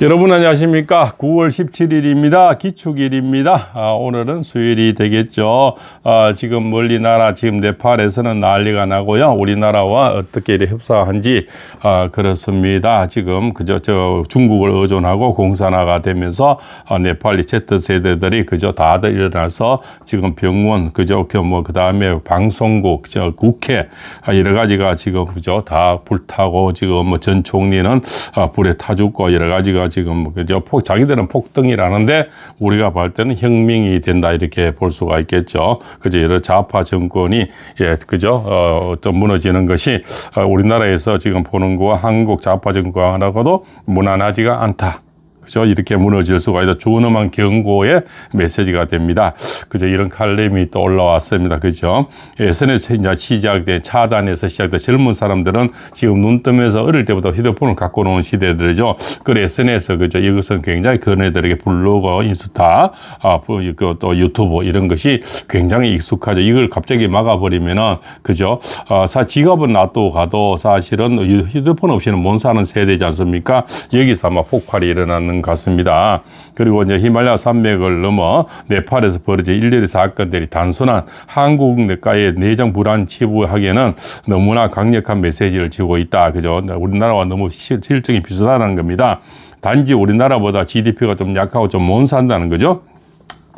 여러분 안녕하십니까? 9월 17일입니다. 기축일입니다. 아, 오늘은 수요일이 되겠죠. 아, 지금 멀리 나라 지금 네팔에서는 난리가 나고요. 우리나라와 어떻게 이렇게 협상한지 아, 그렇습니다. 지금 그저 저 중국을 의존하고 공산화가 되면서 아, 네팔리 Z 세대들이 그저 다들 일어나서 지금 병원 그저 뭐 그 다음에 방송국 저 국회 아, 여러 가지가 지금 그저 다 불타고 지금 뭐 전 총리는 아, 불에 타 죽고 여러 가지가 지금 그저 폭 자기들은 폭등이라는데 우리가 볼 때는 혁명이 된다 이렇게 볼 수가 있겠죠. 그저 여러 좌파 정권이 예 그죠 어 좀 무너지는 것이 어, 우리나라에서 지금 보는 거와 한국 좌파 정권하고도 무난하지가 않다. 그죠? 이렇게 무너질 수가 있다. 준엄한 경고의 메시지가 됩니다. 그죠? 이런 칼럼이 또 올라왔습니다. 그죠? SNS 이제 시작된 차단에서 시작된 젊은 사람들은 지금 눈 뜨면서 어릴 때부터 휴대폰을 갖고 노는 시대들이죠. 그래 SNS 그죠? 이것은 굉장히 그네들에게 블로그, 인스타, 아, 그또 유튜브 이런 것이 굉장히 익숙하죠. 이걸 갑자기 막아버리면은 그죠? 아, 사 지갑은 놔두고 가도 사실은 휴대폰 없이는 못 사는 세대지 않습니까? 여기서 아마 폭발이 일어나는 것 같습니다. 그리고 이제 히말라야 산맥을 넘어 네팔에서 벌어진 일련의 사건들이 단순한 한국 내과의 내정 불안 치부하기에는 너무나 강력한 메시지를 지고 있다. 그죠? 우리나라와 너무 실- 실정이 비슷하다는 겁니다. 단지 우리나라보다 GDP가 좀 약하고 좀 못 산다는 거죠.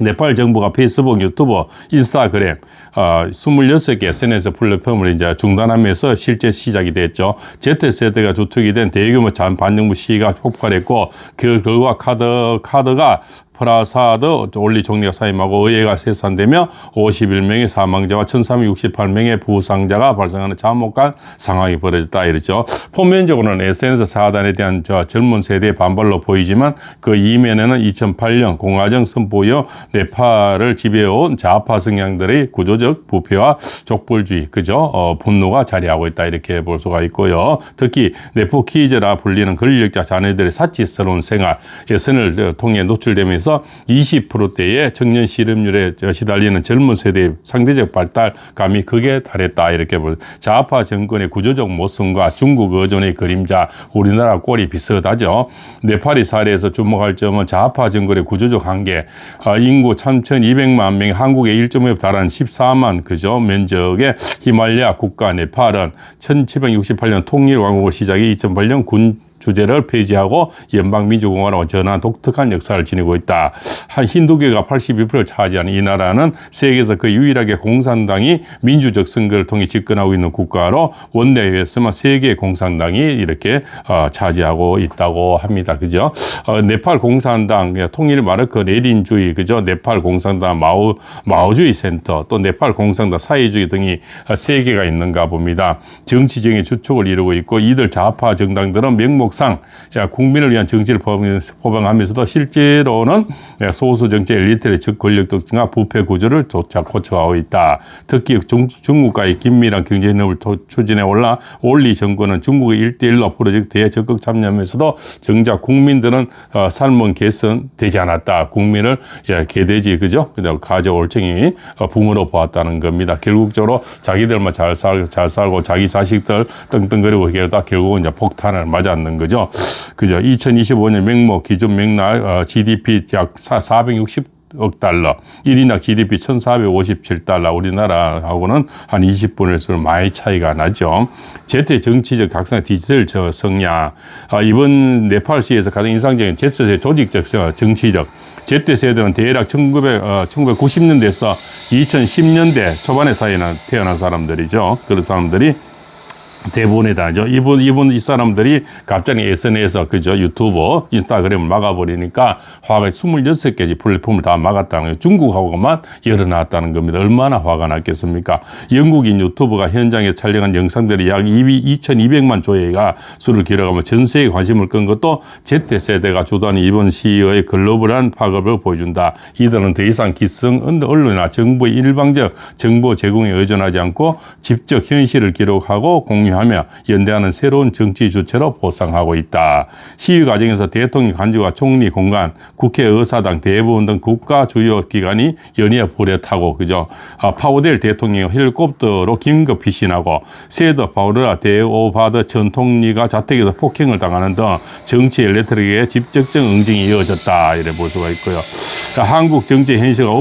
네팔 정부가 페이스북, 유튜브, 인스타그램, 어, 26개 SNS 플랫폼을 이제 중단하면서 실제 시작이 됐죠. Z세대가 주축이 된 대규모 잔 반정부 시위가 폭발했고, 그 결과 카드, 카드가 프라사드 올리 총리가 사임하고 의회가 세산되며 51명의 사망자와 1368명의 부상자가 발생하는 참혹한 상황이 벌어졌다 이랬죠. 표면적으로는 SNS 사단에 대한 저 젊은 세대의 반발로 보이지만 그 이면에는 2008년 공화정 선포 이후 네팔을 지배해온 좌파 성향들의 구조적 부패와 족벌주의 그죠 어, 분노가 자리하고 있다 이렇게 볼 수가 있고요. 특히 네포키즈라 불리는 권력자 자녀들의 사치스러운 생활 예선을 통해 노출되면서 20%대의 청년 실업률에 시달리는 젊은 세대의 상대적 발달감이 극에 달했다 이렇게 볼 좌파 정권의 구조적 모순과 중국 의존의 그림자 우리나라 꼴이 비슷하죠. 네팔이 사례에서 주목할 점은 좌파 정권의 구조적 한계 아, 인구 3,200만 명 한국의 1.5에 달하는 14만 그죠 면적의 히말라야 국가 네팔은 1768년 통일 왕국을 시작해 2008년 군 주제를 폐지하고 연방민주공화국으로 전환 독특한 역사를 지니고 있다. 한 힌두교가 82%를 차지하는 이 나라는 세계에서 그 유일하게 공산당이 민주적 선거를 통해 집권하고 있는 국가로 원내에서만 세계 공산당이 이렇게 어, 차지하고 있다고 합니다. 그죠? 어, 네팔 공산당 통일 마르크 레닌주의 그죠? 네팔 공산당 마오 마오주의 센터 또 네팔 공산당 사회주의 등이 세 개가 있는가 봅니다. 정치적인 주축을 이루고 있고 이들 좌파 정당들은 명목 상 야, 국민을 위한 정치를 포방하면서도 실제로는 소수 정치 엘리트의 적 권력도 증가 부패 구조를 고쳐가고 있다. 특히 중, 중국과의 긴밀한 경제 협력을 추진해 올라 올리 정권은 중국의 일대일로 프로젝트에 적극 참여하면서도 정작 국민들은 어, 삶은 개선되지 않았다. 국민을 예, 개돼지 그죠? 가져올청이 어, 붕으로 보았다는 겁니다. 결국적으로 자기들만 잘 살고 잘 살고 자기 자식들 떵떵거리고 이게다 결국은 이제 폭탄을 맞았는 거죠. 그죠? 2025년 맹목 기준 맥락 어, GDP 약 460. 억 달러, 1인당 GDP 1,457달러, 우리나라하고는 한 20분의 수를 많이 차이가 나죠. 제트 정치적 각성, 디지털 저 성향, 아, 이번 네팔 시에서 가장 인상적인 제트의 조직적 정치적, Z세대는 대략 1900, 어, 1990년대에서 2010년대 초반의 사이에 태어난 사람들이죠. 그런 사람들이 대부분이 다죠. 이분, 이분, 이 사람들이 갑자기 SNS, 그죠. 유튜브, 인스타그램을 막아버리니까 화가 26개지 플랫폼을 다 막았다는 거예요. 중국하고만 열어놨다는 겁니다. 얼마나 화가 났겠습니까? 영국인 유튜브가 현장에 촬영한 영상들이 약 2,200만 조회가 수를 기록하며 전 세계 관심을 끈 것도 Z세대가 주도하는 이번 시위의 글로벌한 파급을 보여준다. 이들은 더 이상 기성 언론이나 정부의 일방적 정보 제공에 의존하지 않고 직접 현실을 기록하고 공유 장려하며 연대하는 새로운 정치 주체로 보상하고 있다. 시위 과정에서 대통령 간주와 총리 공간, 국회 의사당 대부분 등 국가 주요 기관이 연이어 불에 타고 그죠. 아, 파우델 대통령이 헬리콥터로 긴급 피신하고 세더 파우르라 데오바드 전 총리가 자택에서 폭행을 당하는 등 정치 엘레트릭의 직접적 응징이 이어졌다 이래 볼 수가 있고요. 자, 한국 정치 현실과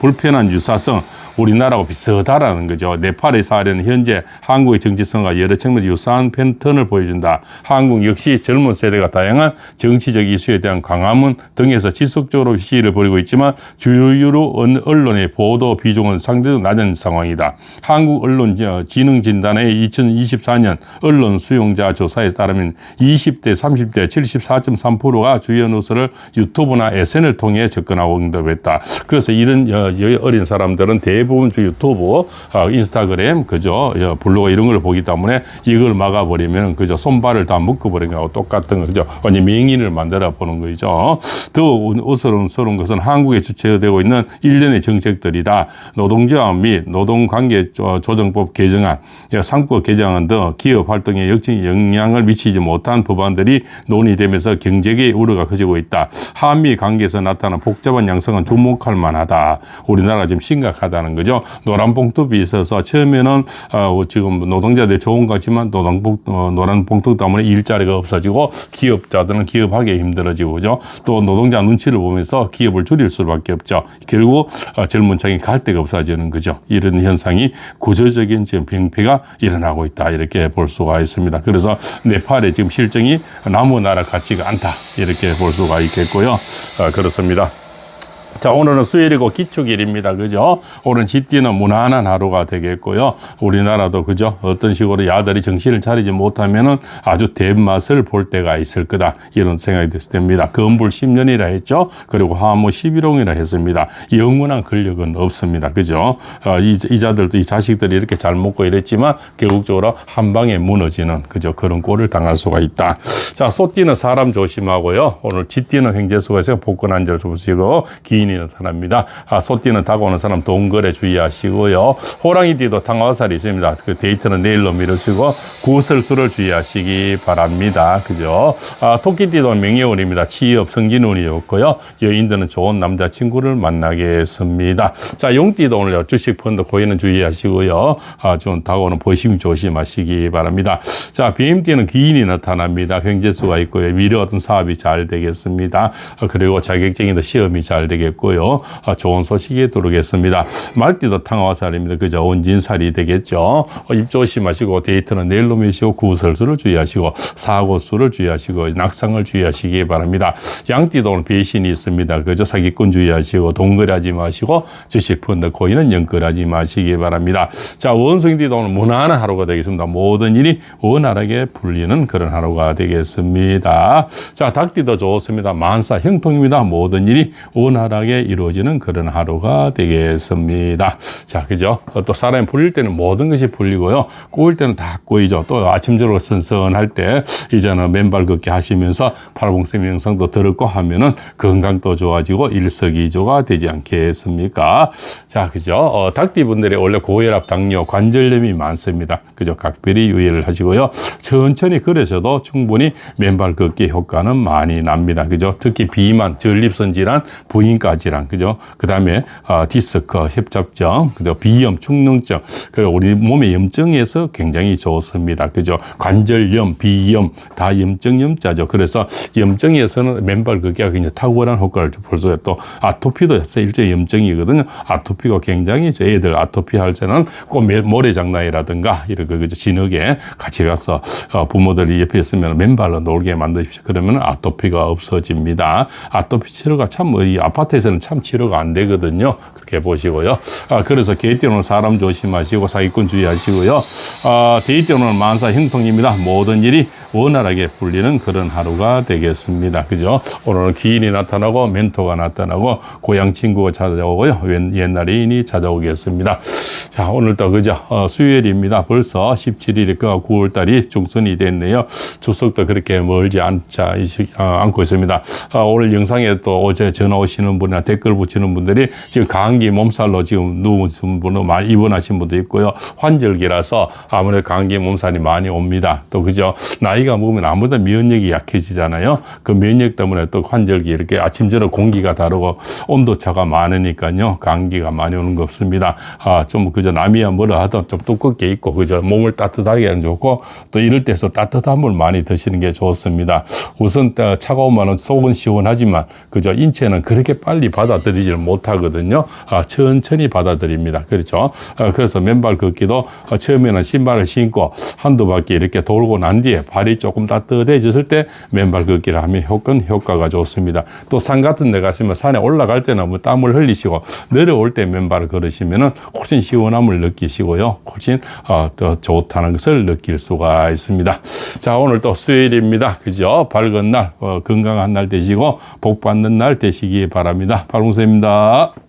불편한 유사성 우리나라하고 비슷하다라는 거죠. 네팔의 사례는 현재 한국의 정치성과 여러 측면 유사한 패턴을 보여준다. 한국 역시 젊은 세대가 다양한 정치적 이슈에 대한 광화문 등에서 지속적으로 시위를 벌이고 있지만 주요로 언론의 보도 비중은 상대적으로 낮은 상황이다. 한국 언론 진흥진단의 2024년 언론 수용자 조사에 따르면 20대, 30대 74.3%가 주요 뉴스를 유튜브나 SNS를 통해 접근하고 응답했다. 그래서 이런 어린 사람들은 대부분 주 유튜브, 어, 인스타그램, 그죠, 블로그 이런 걸 보기 때문에 이걸 막아버리면 그죠 손발을 다 묶어버린 거하고 똑같은 거죠. 완전 맹인을 만들어 보는 거죠. 더 어스러운 것은 한국에 주체되고 있는 일련의 정책들이다. 노동조합 및 노동관계 조정법 개정안, 상법 개정안 등 기업 활동에 역시 영향을 미치지 못한 법안들이 논의되면서 경제계의 우려가 커지고 있다. 한미 관계에서 나타난 복잡한 양상은 주목할 만하다. 우리나라 지금 심각하다는 거죠. 노란 봉투비 있어서 처음에는 어, 지금 노동자들 좋은 거지만 노란, 봉, 어, 노란 봉투 때문에 일자리가 없어지고 기업자들은 기업하기 힘들어지고 그죠. 또 노동자 눈치를 보면서 기업을 줄일 수밖에 없죠. 결국 어, 젊은 층이 갈 데가 없어지는 거죠. 이런 현상이 구조적인 지금 병폐가 일어나고 있다 이렇게 볼 수가 있습니다. 그래서 네팔의 지금 실정이 나무 나라 같지가 않다 이렇게 볼 수가 있겠고요. 어, 그렇습니다. 자, 오늘은 수요일이고 기축일입니다. 그죠? 오늘 쥐띠는 무난한 하루가 되겠고요. 우리나라도 그죠? 어떤 식으로 야들이 정신을 차리지 못하면은 아주 대맛을 볼 때가 있을 거다. 이런 생각이 됩니다. 건불 10년이라 했죠? 그리고 화무 11홍이라 했습니다. 영원한 권력은 없습니다. 그죠? 어, 이, 이 자들도 이 자식들이 이렇게 잘 먹고 이랬지만 결국적으로 한 방에 무너지는 그죠? 그런 꼴을 당할 수가 있다. 자, 소띠는 사람 조심하고요. 오늘 쥐띠는 횡재수가 있어요. 복권 한절 주시고 기 기인이 나타납니다. 아, 소띠는 다가오는 사람 동거래 주의하시고요. 호랑이띠도 탕화살이 있습니다. 그 데이트는 내일로 미루시고 구설수를 주의하시기 바랍니다. 그죠? 아, 토끼띠도 명예운입니다. 취업 성진운이 좋고요. 여인들은 좋은 남자친구를 만나겠습니다. 자, 용띠도 오늘 주식 펀드 고인은 주의하시고요. 아, 좀 다가오는 보심 조심하시기 바랍니다. 자, 비임띠는 기인이 나타납니다. 경제수가 있고요. 미래 어떤 사업이 잘 되겠습니다. 아, 그리고 자격증이나 시험이 잘 되겠고 되겠고요. 아, 좋은 소식이 들어오겠습니다. 말띠도 탕화살입니다. 그저 온진살이 되겠죠. 어, 입 조심하시고 데이트는 내일로 미시고 구설수를 주의하시고 사고수를 주의하시고 낙상을 주의하시기 바랍니다. 양띠도 오늘 배신이 있습니다. 그저 사기꾼 주의하시고 동거래하지 마시고 주식 펀드 코인은 연결하지 마시기 바랍니다. 자 원숭이띠도 오늘 무난한 하루가 되겠습니다. 모든 일이 원활하게 풀리는 그런 하루가 되겠습니다. 자 닭띠도 좋습니다. 만사 형통입니다. 모든 일이 원활하게 원활하게 이루어지는 그런 하루가 되겠습니다. 자, 그죠? 또 사람이 풀릴 때는 모든 것이 풀리고요. 꼬일 때는 다 꼬이죠. 또 아침 저녁 선선할 때 이제는 맨발 걷기 하시면서 팔봉생 명상도 들었고 하면은 건강도 좋아지고 일석이조가 되지 않겠습니까? 자, 그죠? 어, 닭띠분들이 원래 고혈압, 당뇨, 관절염이 많습니다. 그죠? 각별히 유의를 하시고요. 천천히 걸으셔도 충분히 맨발 걷기 효과는 많이 납니다. 그죠? 특히 비만, 전립선 질환, 부인까지 질환, 그죠? 그 다음에 어, 디스크, 협잡증, 그리고 비염, 축농증, 그 우리 몸의 염증에서 굉장히 좋습니다, 그죠? 관절염, 비염, 다 염증 염자죠. 그래서 염증에서는 맨발 걷기가 굉장히 탁월한 효과를 볼 수가 또 아토피도 일제 염증이거든요. 아토피가 굉장히 저희들 아토피 할 때는 꼭 모래장난이라든가 이렇게 그죠? 진흙에 같이 가서 어, 부모들이 옆에 있으면 맨발로 놀게 만드십시오. 그러면 아토피가 없어집니다. 아토피 치료가 참 이 아파트에서 한국에서는 참 치료가 안 되거든요. 그렇게 보시고요. 아, 그래서 개띠오는 사람 조심하시고 사기꾼 주의하시고요. 아, 데이띠오는 만사 형통입니다. 모든 일이 원활하게 풀리는 그런 하루가 되겠습니다. 그죠? 오늘은 기인이 나타나고 멘토가 나타나고 고향 친구가 찾아오고요. 웬- 옛날 애인이 찾아오겠습니다. 자, 오늘도 그죠? 어, 수요일입니다. 벌써 17일이니까 9월달이 중순이 됐네요. 추석도 그렇게 멀지 않자, 어, 않고 있습니다. 어, 오늘 영상에 또 어제 전화 오시는 분이나 댓글 붙이는 분들이 지금 감기 몸살로 지금 누우신 분은 많이 입원하신 분도 있고요. 환절기라서 아무래도 감기 몸살이 많이 옵니다. 또 그죠? 나이 가 먹으면 아무래도 면역이 약해지잖아요. 그 면역 때문에 또 환절기 이렇게 아침 저녁 공기가 다르고 온도차가 많으니까요. 감기가 많이 오는 것 없습니다. 아, 좀 그저 남이야 뭐라 하던 좀 두껍게 입고 그저 몸을 따뜻하게 하는 게 좋고 또 이럴 때서 따뜻한 물 많이 드시는 게 좋습니다. 우선 어, 차가우면 속은 시원하지만 그저 인체는 그렇게 빨리 받아들이지를 못하거든요. 아, 천천히 받아들입니다. 그렇죠. 아, 그래서 맨발 걷기도 어, 처음에는 신발을 신고 한두 바퀴 이렇게 돌고 난 뒤에 발이 조금 따뜻해졌을 때 맨발 걷기를 하면 효과는 효과가 좋습니다. 또 산 같은 데 가시면 산에 올라갈 때는 뭐 땀을 흘리시고 내려올 때 맨발을 걸으시면은 훨씬 시원함을 느끼시고요. 훨씬 어, 더 좋다는 것을 느낄 수가 있습니다. 자, 오늘 또 수요일입니다. 그죠? 밝은 날, 어, 건강한 날 되시고 복 받는 날 되시기 바랍니다. 박웅수입니다.